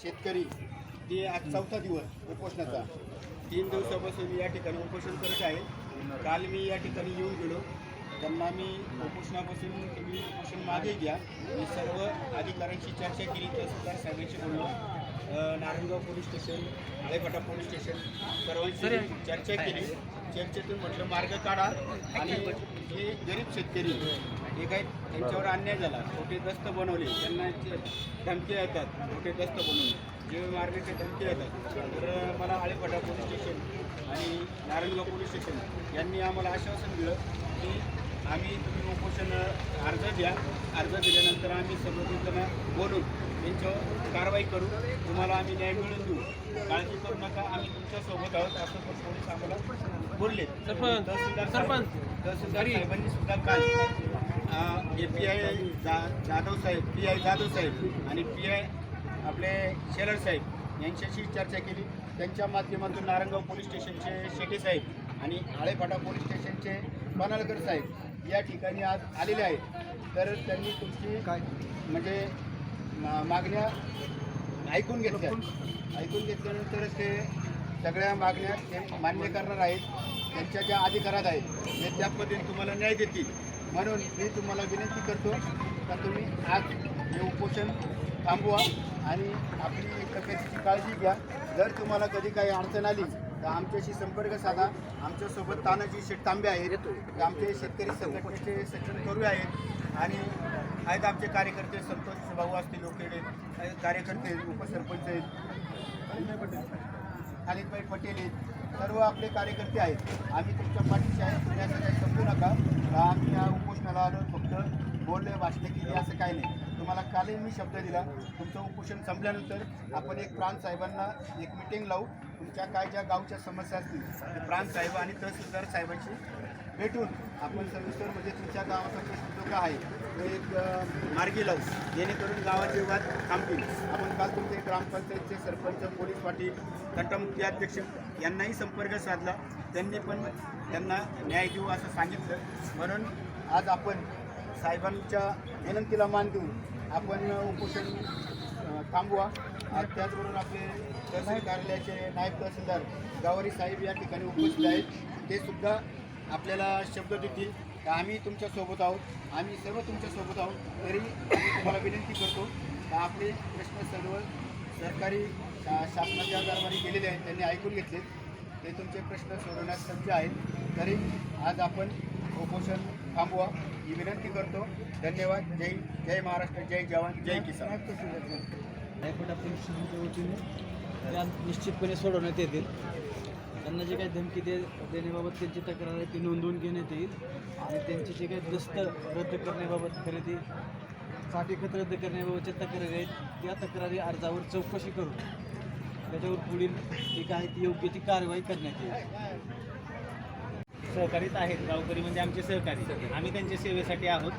शेतकरी ते आज चौथा दिवस उपोषणाचा. तीन दिवसापासून मी या ठिकाणी उपोषण करत आहे. काल मी या ठिकाणी येऊन गेलो. त्यांना मी उपोषणापासून तुम्ही उपोषण मागे घ्या. मी सर्व अधिकाऱ्यांशी चर्चा केली. तहसीलदार साहेबांशी बोललो. Narayangaon police station Alephata police station सर्वांशी चर्चा केली. चर्चेतून म्हटलं मार्ग काढा आणि हे गरीब शेतकरी हे काही त्यांच्यावर अन्याय झाला. छोटे दस्त बनवले. त्यांना जे धमकी येतात छोटे दस्त बनवले जे मारण्याचे धमक्या येतात. तर मला आळेपाटा पोलीस स्टेशन आणि नारायणगाव पोलीस स्टेशन यांनी आम्हाला आश्वासन दिलं की आम्ही तुम्ही उपोषण अर्ज द्या. अर्ज दिल्यानंतर आम्ही सर्व त्यांना बोलून त्यांच्यावर कारवाई करू. तुम्हाला आम्ही न्याय मिळून देऊ. काळजी करू नका. आम्ही तुमच्यासोबत आहोत. असं पण पोलीस आम्हाला बोलले. सरपंच, तहसीलदार सरपंच. साहेब- तहसीलदार साहेबांनी सुद्धा काल ए पी आय जा जाधव साहेब पी आय जाधव साहेब आणि पी आय आपले शेलर साहेब यांच्याशी चर्चा केली. त्यांच्या माध्यमातून नारंगाव पोलीस स्टेशनचे शेटे साहेब आणि आळेफाटा पोलीस स्टेशनचे पनालकर साहेब या ठिकाणी आज आलेले आहेत. तर त्यांनी तुमची काय? म्हणजे मा- मागण्या ऐकून घेतल्या. ऐकून घेतल्यानंतर ते सगळ्या मागण्या ते मान्य करणार आहेत. त्यांच्या ज्या अधिकारात आहेत ते त्या पद्धतीने तुम्हाला न्याय देतील. म्हणून मी तुम्हाला विनंती करतो का तुम्ही आज हे उपोषण थांबवा आणि आपली तब्येतीची काळजी घ्या. जर तुम्हाला कधी काही अडचण आली तर आमच्याशी संपर्क साधा. आमच्यासोबत तानाजी शेट तांबे आहेत. ते आमचे शेतकरी संघटनेचे सचिन करू आहेत. आणि आहेत आमचे कार्यकर्ते संतोष भाऊ असतील लोकेले कार्यकर्ते उपसरपंच आहेत. खालिदभाई पटेल आहेत. सर्व आपले कार्यकर्ते आहेत. आम्ही तुमच्या पाठीशी आहे. तुम्ही असं काही समजू नका. आम्ही या उपोषणाला आलो फक्त बोलले वाचले की असं काही नाही. तुम्हाला कालही मी शब्द दिला. तुमचं उपोषण संपल्यानंतर आपण एक प्रांत साहेबांना एक मिटिंग लावू. तुमच्या काय ज्या गावच्या समस्या असतील ते प्रांत साहेब आणि तहसीलदार साहेबांशी भेटून आपण सविस्तर म्हणजे तुमच्या गावाचा प्रश्न काय आहे? तो एक मार्गी लावू जेणेकरून गावाचे वाद थांबतील. आपण काल तुमचे ग्रामपंचायतचे सरपंच पोलीस पाटील तंटमुक्ती अध्यक्ष यांनाही संपर्क साधला. त्यांनी पण त्यांना न्याय देऊ असं सांगितलं. म्हणून आज आपण साहेबांच्या विनंतीला मान देऊन आपण उपोषण थांबवा. आणि त्याचबरोबर आपले तहसील कार्यालयाचे नायब तहसीलदार गावारी साहेब या ठिकाणी उपस्थित आहेत. ते सुद्धा आपल्याला शब्द देतील. तर आम्ही तुमच्यासोबत आहोत. आम्ही सर्व तुमच्यासोबत आहोत. तरी आम्ही तुम्हाला विनंती करतो का आपले प्रश्न सर्व सरकारी शा शासनाच्या दरबारी गेलेले आहेत. त्यांनी ऐकून घेतले. ते तुमचे प्रश्न सोडवण्यास सज्ज आहेत. तरी आज आपण उपोषण थांबवा. ही विनंती करतो. धन्यवाद. जय जय महाराष्ट्र. जय जवान. जय किसान. त्या निश्चितपणे सोडवण्यात येतील. त्यांना जे काही धमकी दे देण्याबाबत त्यांची तक्रार आहे ती नोंदवून घेण्यात येईल. आणि त्यांची जे काही दस्त रद्द करण्याबाबत खरेदी साठीखत रद्द करण्याबाबतच्या तक्रारी आहेत त्या तक्रारी अर्जावर चौकशी करून त्याच्यावर पुढील जी काय ती योग्य ती कारवाई करण्यात येईल. सहकारीच आहेत गावकरी म्हणजे आमचे सहकारी. आम्ही त्यांच्या सेवेसाठी आहोत.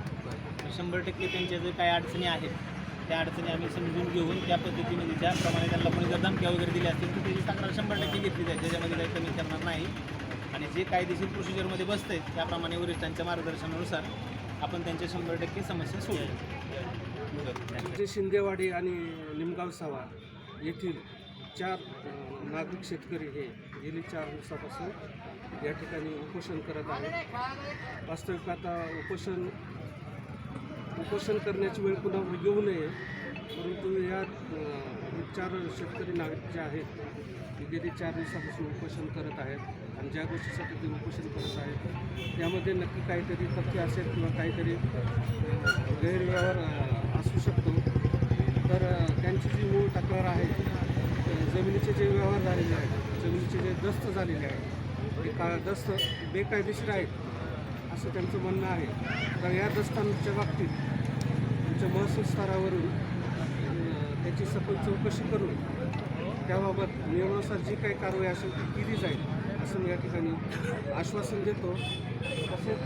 शंभर टक्के त्यांच्या जे काही अडचणी आहेत त्या अडचणी आम्ही समजून घेऊन त्या पद्धतीमध्ये ज्याप्रमाणे त्यांना कोणी जर धमक्या वगैरे दिल्या असतील तर त्याची तक्रार शंभर टक्के घेतली जाईल. त्याच्यामध्ये काही कमी करणार नाही. आणि जे कायदेशीर प्रोसिजरमध्ये बसते त्याप्रमाणे वरिष्ठांच्या मार्गदर्शनानुसार आपण त्यांच्या शंभर टक्के समस्या सोडवू. शिंदेवाडी आणि निमगाव सावा येथील चार नागरिक शेतकरी हे गेली चार दिवसापासून या ठिकाणी उपोषण करत आहेत. वास्तविक आता उपोषण उपोषण करण्याची वेळ पुन्हा येऊ नये परंतु या चार शेतकरी नागरिक जे आहेत ते गेली चार दिवसापासून उपोषण करत आहेत आणि ज्या गोष्टीसाठी ते उपोषण करत आहेत त्यामध्ये नक्की काहीतरी तथ्य असेल किंवा काहीतरी गैरव्यवहार असू शकतो. तर त्यांची जी मूळ तक्रार आहे जमिनीचे जे व्यवहार झालेले आहेत जमिनीचे जे दस्त झालेले आहेत ते का दस्त बेकायदेशीर आहेत. असं त्यांचं म्हणणं आहे. तर या दस्तांच्या बाबतीत आमच्या महसूल स्तरावरून त्याची सखोल चौकशी करून त्याबाबत नियमानुसार जी काही कारवाई असेल ती केली जाईल असं मी या ठिकाणी आश्वासन देतो. तसेच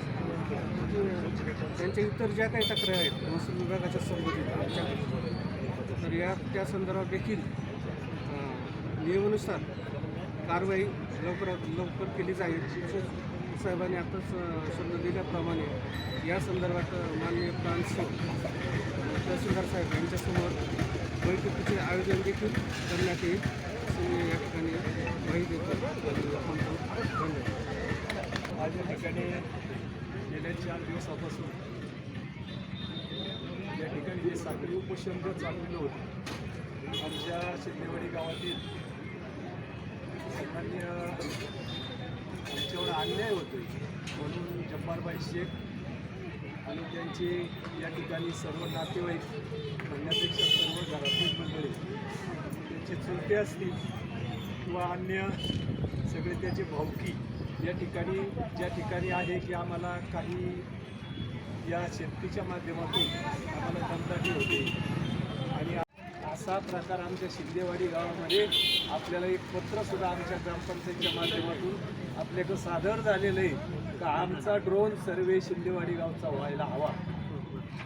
त्यांच्या इतर ज्या काही तक्रार आहेत महसूल विभागाच्या संबंधित आमच्या तर या त्या संदर्भात देखील नियमानुसार कारवाई लवकरात लवकर केली जाईल. तसेच साहेबांनी आताच शब्द दिल्याप्रमाणे या संदर्भात माननीय प्रांत तहसीलदार साहेब यांच्यासमोर बैठकीचे आयोजन देखील करण्यात येईल असं मी या ठिकाणी माहिती देतो. आपण धन्यवाद आज या ठिकाणी गेल्या चार दिवसापासून या ठिकाणी जे साखळी उपोषण चाललेलं होतं आमच्या शिंदेवाडी गावातील सामान्य त्यांच्यावर अन्याय होतो म्हणून जब्बारबाई शेख आणि त्यांचे या ठिकाणी सर्व नातेवाईक म्हणण्यापेक्षा सर्व घरातील मंडळी त्यांचे चुलते असतील किंवा अन्य सगळे त्याचे भावकी या ठिकाणी ज्या ठिकाणी आहे की आम्हाला काही या शेतीच्या माध्यमातून आम्हाला दमदाटी होते असा प्रकार आमच्या शिंदेवाडी गावामध्ये आपल्याला एक पत्रसुद्धा आमच्या ग्रामपंचायतच्या माध्यमातून आपल्याकडं सादर झालेलं आहे. का आमचा ड्रोन सर्वे शिंदेवाडी गावचा व्हायला हवा.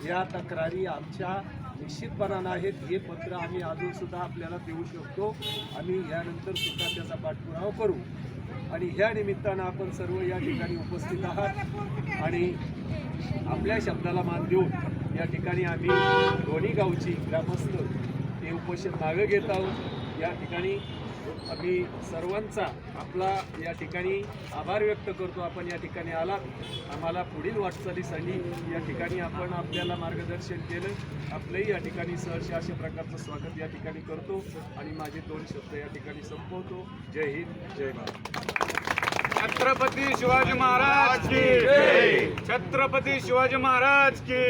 या तक्रारी आमच्या निश्चितपणानं आहेत. हे पत्र आम्ही अजूनसुद्धा आपल्याला देऊ शकतो. आम्ही यानंतर सुद्धा त्याचा पाठपुरावा करू. आणि ह्या निमित्तानं आपण सर्व या ठिकाणी उपस्थित आहात. आणि आपल्या शब्दाला मान देऊन या ठिकाणी आम्ही दोन्ही गावची ग्रामस्थ हे उपोषण मागे घेत आहोत. या ठिकाणी आम्ही सर्वांचा आपला या ठिकाणी आभार व्यक्त करतो. आपण या ठिकाणी आलात. आम्हाला पुढील वाटचालीसाठी या ठिकाणी आपण आपल्याला मार्गदर्शन केलं. आपलंही या ठिकाणी सहर्ष अशा प्रकारचं स्वागत या ठिकाणी करतो आणि माझे दोन शब्द या ठिकाणी संपवतो. जय हिंद जय भारत. छत्रपती शिवाजी महाराज की छत्रपती शिवाजी महाराज की